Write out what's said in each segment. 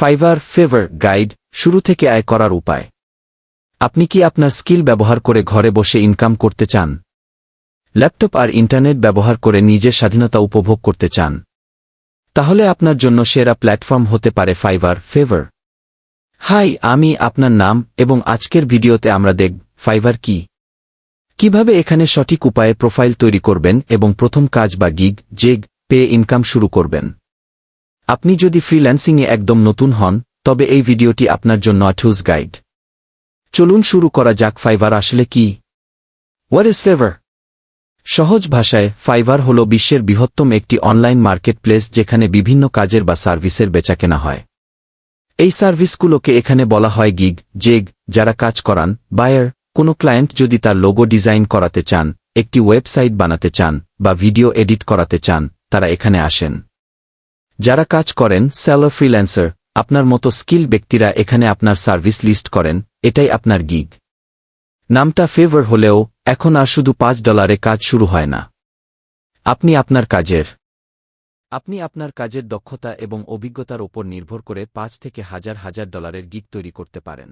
Fibre favour guide শুরু থেকে আয় করার উপায়। আপনি কি আপনার স্কিল ব্যবহার করে ঘরে বসে ইনকাম করতে চান? ল্যাপটপ আর ইন্টারনেট ব্যবহার করে নিজের স্বাধীনতা উপভোগ করতে চান। তাহলে আপনার জন্য সেরা প্ল্যাটফর্ম হতে পারে ফাইবার ফেভার। হাই, আমি আপনার নাম এবং আজকের ভিডিওতে আমরা দেখব ফাইবার কি। কীভাবে এখানে সঠিক উপায়ে প্রোফাইল তৈরি করবেন এবং প্রথম কাজ বা গিগ, জেগ, পে ইনকাম শুরু করবেন। আপনি যদি ফ্রিল্যান্সিংয়ে একদম নতুন হন, তবে এই ভিডিওটি আপনার জন্য আঠুজ গাইড চলুন শুরু করা যাক ফাইবার আসলে কি? হোয়াট ইজ ফেভার সহজ ভাষায় ফাইবার হল বিশ্বের বৃহত্তম একটি অনলাইন মার্কেটপ্লেস যেখানে বিভিন্ন কাজের বা সার্ভিসের বেচাকেনা হয়। এই সার্ভিসগুলোকে এখানে বলা হয় গিগ জেগ যারা কাজ করান বায়ার কোনো ক্লায়েন্ট যদি তার লোগো ডিজাইন করাতে চান, একটি ওয়েবসাইট বানাতে চান, বা ভিডিও এডিট করাতে চান, তারা এখানে আসেন। যারা কাজ করেন সেলার ফ্রিল্যান্সার আপনার মতো স্কিল ব্যক্তিরা এখানে আপনার সার্ভিস লিস্ট করেন, এটাই আপনার গিগ নামটা ফেভার হলেও, এখন আর শুধু পাঁচ ডলারে কাজ শুরু হয় না। আপনি আপনার কাজের, আপনি আপনার কাজের দক্ষতা এবং অভিজ্ঞতার ওপর নির্ভর করে পাঁচ থেকে হাজার হাজার ডলারের গিগ তৈরি করতে পারেন।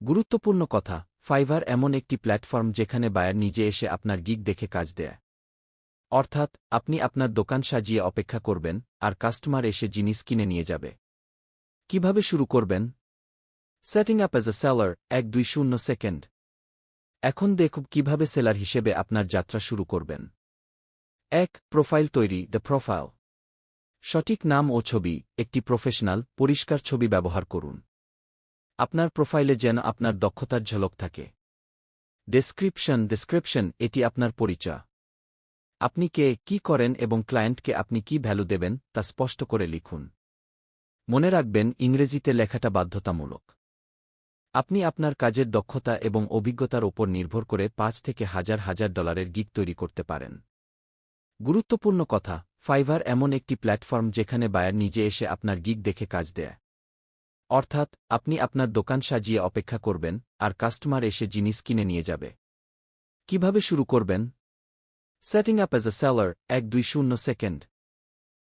গুরুত্বপূর্ণ কথা ফাইভার এমন একটি প্ল্যাটফর্ম যেখানে বায়ার নিজে এসে আপনার গিগ দেখে কাজ দেয়। অর্থাৎ, আপনি আপনার দোকান সাজিয়ে অপেক্ষা করবেন, আর কাস্টমার এসে জিনিস কিনে নিয়ে যাবে। কীভাবে শুরু করবেন? Setting up as a seller এক দুই শূন্য সেকেন্ড। এখন দেখুন কীভাবে সেলার হিসেবে আপনার যাত্রা শুরু করবেন। এক, প্রোফাইল তৈরি দ্য প্রোফাইল সঠিক নাম ও ছবি, একটি প্রফেশনাল পরিষ্কার ছবি ব্যবহার করুন। আপনার প্রোফাইলে যেন আপনার দক্ষতার ঝলক থাকে। ডেসক্রিপশন ডেসক্রিপশন এটি আপনার পরিচয়। আপনি কে, কি করেন এবং ক্লায়েন্টকে আপনি কি ভ্যালু দেবেন, তা স্পষ্ট করে লিখুন। মনে রাখবেন, ইংরেজিতে লেখাটা বাধ্যতামূলক। আপনি আপনার কাজের দক্ষতা এবং অভিজ্ঞতার ওপর নির্ভর করে পাঁচ থেকে হাজার হাজার ডলারের গিক তৈরি করতে পারেন। গুরুত্বপূর্ণ কথা, ফাইভার এমন একটি প্ল্যাটফর্ম যেখানে বায়ার নিজে এসে আপনার গিক দেখে কাজ দেয়। অর্থাৎ, আপনি আপনার দোকান সাজিয়ে অপেক্ষা করবেন, আর কাস্টমার এসে জিনিস কিনে নিয়ে যাবে। কীভাবে শুরু করবেন? Setting up as a seller এক দুই শূন্য সেকেন্ড।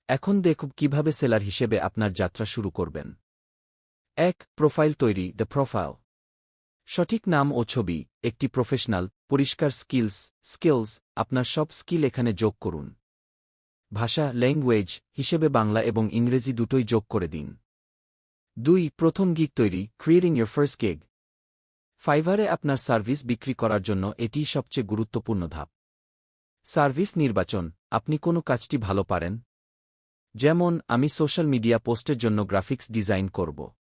এখন দেখুন কীভাবে সেলার হিসেবে আপনার যাত্রা শুরু করবেন। এক, প্রোফাইল তৈরি, দ্য প্রোফাইল। সঠিক নাম ও ছবি, একটি প্রফেশনাল, পরিষ্কার স্কিলস স্কিলস, আপনার সব স্কিল এখানে যোগ করুন। ভাষা, ল্যাঙ্গুয়েজ, হিসেবে বাংলা এবং ইংরেজি দুটোই যোগ করে দিন। দুই, প্রথম গিক তৈরি ক্রিয়েটিং ইয়োর ফার্স্ট গিগ ফাইভারে আপনার সার্ভিস বিক্রি করার জন্য এটিই সবচেয়ে গুরুত্বপূর্ণ ধাপ। সার্ভিস নির্বাচন, আপনি কোনো কাজটি ভালো পারেন? যেমন, আমি সোশ্যাল মিডিয়া পোস্টের জন্য গ্রাফিক্স ডিজাইন করব।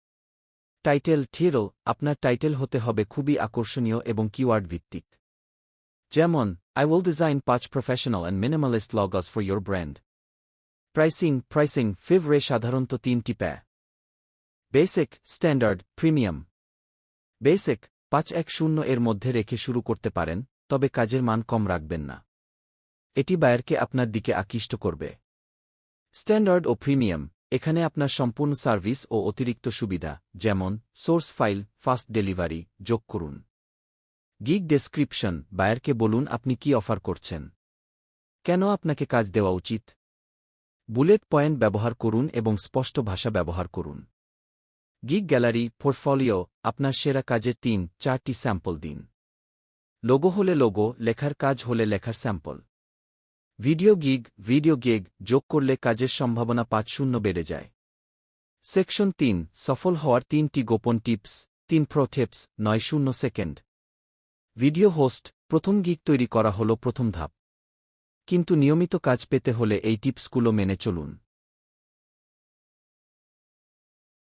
টাইটেল থিরো আপনার টাইটেল হতে হবে খুবই আকর্ষণীয় এবং কিওয়ার্ড ভিত্তিক। যেমন আই উইল ডিজাইন পাঁচ professional and minimalist logos for your brand pricing pricing ফিভরে সাধারণত তিনটি প্যা বেসিক স্ট্যান্ডার্ড প্রিমিয়াম বেসিক পাঁচ এক শূন্য এর মধ্যে রেখে শুরু করতে পারেন, তবে কাজের মান কম রাখবেন না। এটি বায়ারকে আপনার দিকে আকৃষ্ট করবে। স্ট্যান্ডার্ড ও প্রিমিয়াম, এখানে আপনার সম্পূর্ণ সার্ভিস ও অতিরিক্ত সুবিধা, যেমন, সোর্স ফাইল, ফাস্ট ডেলিভারি, যোগ করুন। গিগ ডেসক্রিপশন, বায়ারকে বলুন আপনি কি অফার করছেন। কেন আপনাকে কাজ দেওয়া উচিত? বুলেট পয়েন্ট ব্যবহার করুন এবং স্পষ্ট ভাষা ব্যবহার করুন। গিগ গ্যালারি, পোর্টফোলিও, আপনার সেরা কাজের তিন, চারটি স্যাম্পল দিন। লোগো হলে লোগো, লেখার কাজ হলে লেখার sample. Video gig video gig, যোগ করলে কাজের সম্ভাবনা পাঁচ শূন্য বেড়ে যায়। সেকশন তিন, সফল হওয়ার তিনটি গোপন টিপস, তিন প্রো টিপস, নয় শূন্য সেকেন্ড। ভিডিও হোস্ট, প্রথম গিগ তৈরি করা হল প্রথম ধাপ। কিন্তু নিয়মিত কাজ পেতে হলে এই টিপসগুলো মেনে চলুন।